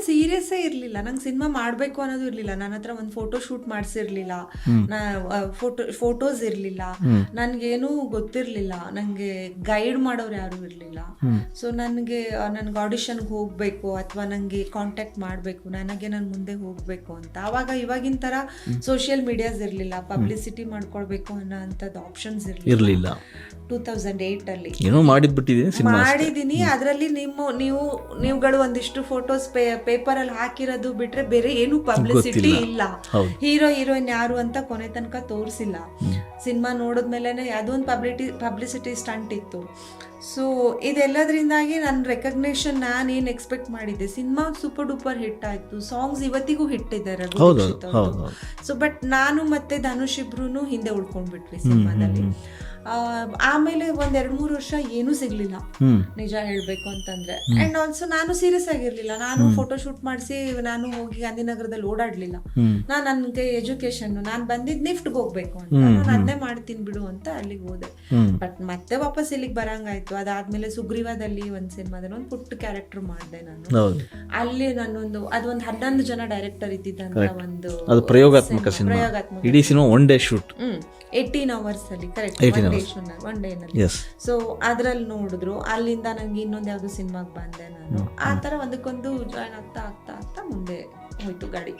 ನಾನು ಸೀರಿಯಸ್ಸೇ ಇರಲಿಲ್ಲ. ನಂಗೆ ಸಿನಿಮಾ ಮಾಡಬೇಕು ಅನ್ನೋದು ಇರಲಿಲ್ಲ. ನನ್ನ ಹತ್ರ ಒಂದು ಫೋಟೋ ಶೂಟ್ ಮಾಡಿಸಿರ್ಲಿಲ್ಲ. ಫೋಟೋ ಫೋಟೋಸ್ ಇರಲಿಲ್ಲ. ನನಗೇನು ಗೊತ್ತಿರಲಿಲ್ಲ. ನನಗೆ ಗೈಡ್ ಮಾಡೋರು ಯಾರು ಇರಲಿಲ್ಲ. ಸೊ ನನಗೆ ನನಗೆ ಆಡಿಷನ್ಗೆ ಹೋಗಬೇಕು ಅಥವಾ ನನಗೆ ಕಾಂಟ್ಯಾಕ್ಟ್ ಮಾಡಬೇಕು. ನನಗೆ ನಾನು ಮುಂದೆ ಹೋಗಬೇಕು ಅಂತ. ಆವಾಗ ಇವಾಗಿನ ಥರ ಸೋಷಿಯಲ್ ಮೀಡಿಯಾಸ್ ಇರಲಿಲ್ಲ. ಪಬ್ಲಿಸಿಟಿ ಮಾಡ್ಕೊಳ್ಬೇಕು ಅನ್ನೋ ಅಂಥದ್ದು ಆಪ್ಷನ್ಸ್ ಇರಲಿಲ್ಲ. ಟೂ ತೌಸಂಡ್ ಏಯ್ಟಲ್ಲಿ ಏನೋ ಮಾಡಿದ್ಬಿಟ್ಟಿದ್ದೀನಿ ಸಿನಿಮಾ ಮಾಡಿದೀನಿ ಅದರಲ್ಲಿ ನಿಮ್ಮ ನೀವು ನೀವುಗಳು ಒಂದಿಷ್ಟು ಫೋಟೋಸ್ ಪೇಪರ್ ಅಲ್ಲಿ ಹಾಕಿರೋದು ಬಿಟ್ರೆ ಬೇರೆ ಏನು ಪಬ್ಲಿಸಿಟಿ ಇಲ್ಲ. ಹೀರೋ ಹೀರೋಯಿನ್ ಯಾರು ಅಂತ ಕೊನೆ ತನಕ ತೋರಿಸಿಲ್ಲ. ಸಿನಿಮಾ ನೋಡಿದ್ಮೇಲೆ ಅದೊಂದು ಪಬ್ಲಿಟಿ ಪಬ್ಲಿಸಿಟಿ ಸ್ಟಂಟ್ ಇತ್ತು. ಸೊ ಇದೆಲ್ಲದರಿಂದಾಗಿ ನನ್ನ ರೆಕಗ್ನೇಷನ್ ನಾನು ಏನು ಎಕ್ಸ್ಪೆಕ್ಟ್ ಮಾಡಿದ್ದೆ? ಸಿನಿಮಾ ಸೂಪರ್ ಡೂಪರ್ ಹಿಟ್ ಆಯ್ತು. ಸಾಂಗ್ಸ್ ಇವತ್ತಿಗೂ ಹಿಟ್ ಇದ್ದಾರೆ. ಸೊ ಬಟ್ ನಾನು ಮತ್ತೆ ಧನುಷ್ ಇಬ್ರು ಹಿಂದೆ ಉಳ್ಕೊಂಡ್ಬಿಟ್ವಿ ಸಿನಿಮಾದಲ್ಲಿ. ಆ, ಆಮೇಲೆ ಒಂದ್ ಎರಡ್ ಮೂರು ವರ್ಷ ಏನೂ ಸಿಗ್ಲಿಲ್ಲ. ನಿಜ ಹೇಳ್ಬೇಕು ಅಂತಂದ್ರೆ. ಅಂಡ್ ಆಲ್ಸೋ ನಾನು ಸೀರಿಯಸ್ ಆಗಿರ್ಲಿಲ್ಲ. ನಾನು ಫೋಟೋ ಶೂಟ್ ಮಾಡಿಸಿ ನಾನು ಹೋಗಿ ಗಾಂಧಿನಗರದಲ್ಲಿ ಓಡಾಡ್ಲಿಲ್ಲ. ನಾನು ನನ್ಗೆ ಎಜುಕೇಶನ್ ನಾನು ಬಂದಿದ್ ನಿಫ್ಟ್ಗೆ ಹೋಗ್ಬೇಕು ಅಂತ. ನಾನು ಅದನ್ನೇ ಮಾಡ್ತೀನಿ ಬಿಡು ಅಂತ ಅಲ್ಲಿಗೆ ಹೋದೆ. ಬಟ್ ಮತ್ತೆ ವಾಪಸ್ ಇಲ್ಲಿಗೆ ಬರಂಗಾಯ್ತು. ಅದಾದ್ಮೇಲೆ ಸುಗ್ರೀವದಲ್ಲಿ ಒಂದ್ ಸಿನಿಮಾದಲ್ಲಿ ಒಂದು ಪುಟ್ಟ ಕ್ಯಾರೆಕ್ಟರ್ ಮಾಡಿದೆ ನಾನು. ಅಲ್ಲಿ ನಾನೊಂದು ಅದೊಂದು ಹನ್ನೊಂದು ಜನ ಡೈರೆಕ್ಟರ್ ಇದ್ದಿದ್ದಂತ ಒಂದು ಅದು ಪ್ರಯೋಗಾತ್ಮಕ ಸಿನಿಮಾ ಪ್ರಯೋಗಾತ್ಮಕ ಇಡೀ cinema. One day shoot eighteen hours ಅಲ್ಲಿ ಕರೆಕ್ಟ್ 18 ಒನ್ ಡೇನಲ್ಲಿ ಸೊ ಅದ್ರಲ್ಲಿ ನೋಡಿದ್ರು ಅಲ್ಲಿಂದ ನಂಗೆ ಇನ್ನೊಂದು ಯಾವ್ದು ಸಿನಿಮಾಗೆ ಬಂದೆ ನಾನು. ಆ ತರ ಒಂದಕ್ಕೊಂದು ಜಾಯ್ನ್ ಆಗ್ತಾ ಆಗ್ತಾ ಆಗ್ತಾ ಮುಂದೆ ಹೋಯ್ತು ಗಾಡಿ.